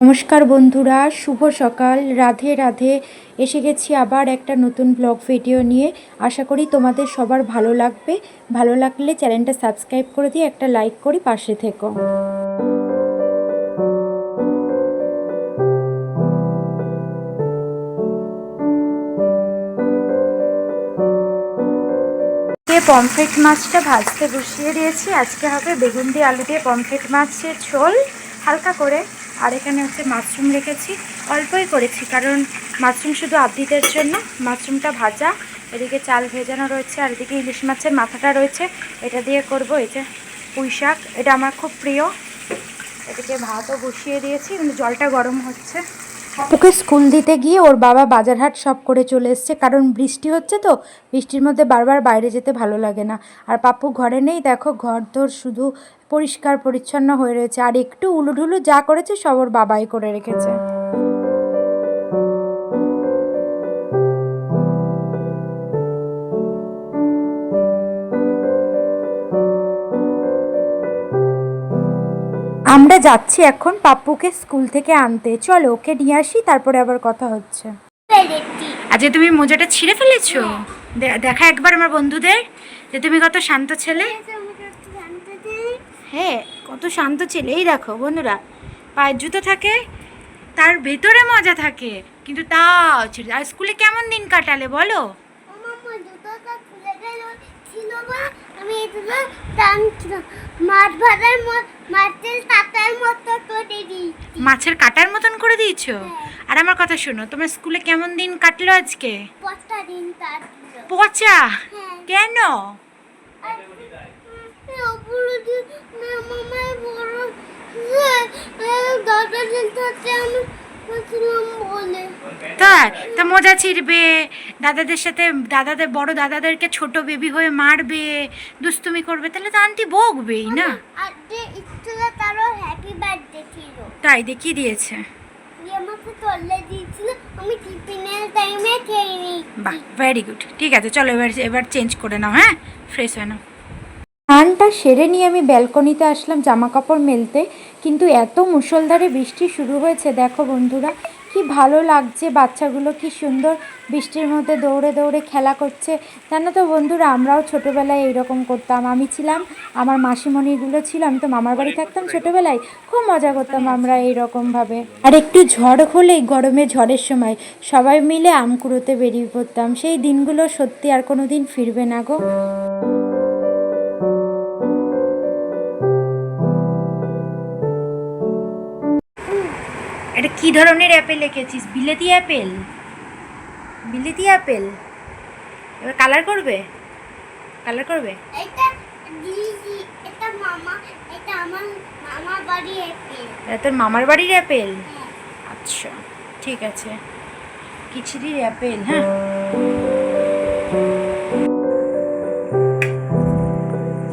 নমস্কার বন্ধুরা, শুভ সকাল। রাধে রাধে। এসে গেছি আবার একটা নতুন ব্লগ ভিডিও নিয়ে। আশা করি তোমাদের সবার ভালো লাগবে। ভালো লাগলে চ্যানেলটা সাবস্ক্রাইব করে দিয়ে একটা লাইক করি পাশে থেকো। পমফ্রেট মাছটা ভাজতে বসিয়ে দিয়েছি। আজকে হবে বেগুন দিয়ে আলু দিয়ে পমফ্রেট মাছের ঝোল। হালকা করে আর এখানে হচ্ছে মাশরুম রেখেছি। অল্পই করেছি, কারণ মাশরুম শুধু আবৃতের জন্য, মাশরুমটা ভাজা, এদিকে চাল ভেজানো রয়েছে, আর এদিকে ইলিশ মাছের মাথাটা রয়েছে, এটা দিয়ে করব, এই যে পুঁই শাক, এটা আমার খুব প্রিয়। এদিকে ভাতও বসিয়ে দিয়েছি, কিন্তু জলটা গরম হচ্ছে। ওকে স্কুল দিতে গিয়ে ওর বাবা বাজারহাট সব করে চলে এসছে। কারণ বৃষ্টি হচ্ছে তো, বৃষ্টির মধ্যে বারবার বাইরে যেতে ভালো লাগে না। আর পাপ্পু ঘরে নেই, দেখো ঘর তোর শুধু পরিষ্কার পরিচ্ছন্ন হয়ে রয়েছে। আর একটু উলুঢুলু যা করেছে সব ওর বাবাই করে রেখেছে। আমরা যাচ্ছি এখন পাপ্পুকে স্কুল থেকে আনতে। চলো ওকে নিয়ে আসি তারপরে আবার কথা হচ্ছে। আজকে তুমি মোজাটা ছিঁড়ে ফেলেছো? দেখা একবার আমার বন্ধুদের যে তুমি কত শান্ত ছেলে। হ্যাঁ কত শান্ত ছেলে। এই দেখো বন্ধুরা পায়ের জুতো থাকে তার ভেতরে মজা থাকে কিন্তু তাও ছিঁড়ে। আর স্কুলে কেমন দিন কাটালে বলো? আমি মাছ ভাজার মাছের কাটার মতো করে দিই মাছের কাটার মতন করে দিয়েছ আর আমার কথা শোনো তোমার স্কুলে কেমন দিন কাটলো আজকে পচা হ্যাঁ। কেন বড় তাই? তা মজা ছিঁড়বে। দাদাদের সাথে দাদাদের বড় দাদাদেরকে ছোট বেবি হয়ে মারবে দুষ্টুমি করবে। তাহলে তো আন্টি বকবেই না? আর যে স্কুলে তারও হ্যাপি বার্থডে ছিল। তাই দেখিয়ে দিয়েছে। নিই বাহ ভেরি গুড ঠিক আছে চলো এবার এবার চেঞ্জ করে নাও হ্যাঁ? ফ্রেশ হয়ে নাও। স্নানটা সেরে নিয়ে আমি ব্যালকনিতে আসলাম জামা কাপড় মেলতে। কিন্তু এত মুষলধারে বৃষ্টি শুরু হয়েছে দেখো বন্ধুরা। কি ভালো লাগছে? বাচ্চাগুলো কি সুন্দর? বৃষ্টির মধ্যে দৌড়ে দৌড়ে খেলা করছে। জানো তো বন্ধুরা আমরাও ছোটোবেলায় এইরকম করতাম। আমি ছিলাম আমার মাসিমণিগুলো ছিল আমি তো মামার বাড়ি থাকতাম ছোটোবেলায়। খুব মজা করতাম আমরা এইরকমভাবে। আর একটু ঝড় হলেই গরমে ঝড়ের সময় সবাই মিলে আম কুড়োতে বেরিয়ে পড়তাম। সেই দিনগুলো সত্যি আর কোনো দিন ফিরবে না গো। এটা কি ধরনের অ্যাপেল এঁকেছিস বিলেতি অ্যাপেল? বিলেতি অ্যাপেল? এবার কালার করবে? কালার করবে? এটা তোর মামার বাড়ির অ্যাপেল? আচ্ছা ঠিক আছে। কিচিরির অ্যাপেল হ্যাঁ।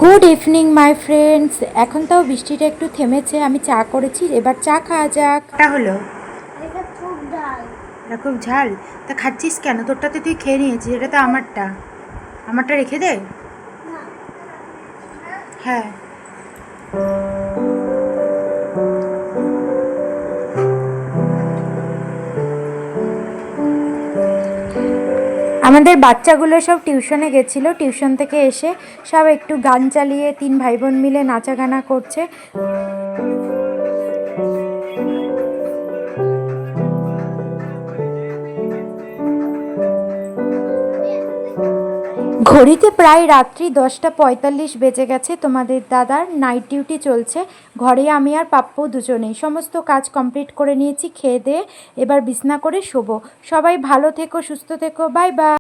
গুড ইভিনিং মাই ফ্রেন্ডস এখন তাও বৃষ্টিটা একটু থেমেছে আমি চা করেছি এবার চা খাওয়া যাক। তা হলো? এটা খুব ডাল। এটা খুব ঝাল? তা খাচ্ছিস কেন? তোরটাতে তুই খেয়ে নিয়েছিস এটা তো আমারটা। আমারটা রেখে দে? হ্যাঁ। আমাদের বাচ্চাগুলো সব টিউশনে গেছিল। টিউশন থেকে এসে সব একটু গান চালিয়ে তিন ভাই বোন মিলে নাচা গানা করছে। ঘড়িতে প্রায় রাত্রি দশটা পঁয়তাল্লিশ বেজে গেছে। তোমাদের দাদার নাইট ডিউটি চলছে। ঘরে আমি আর পাপ্পু দুজনেই। সমস্ত কাজ কমপ্লিট করে নিয়েছি, খেয়ে দিয়ে এবার বিছনা করে শোবো। সবাই ভালো থেকো, সুস্থ থেকো বাই বাই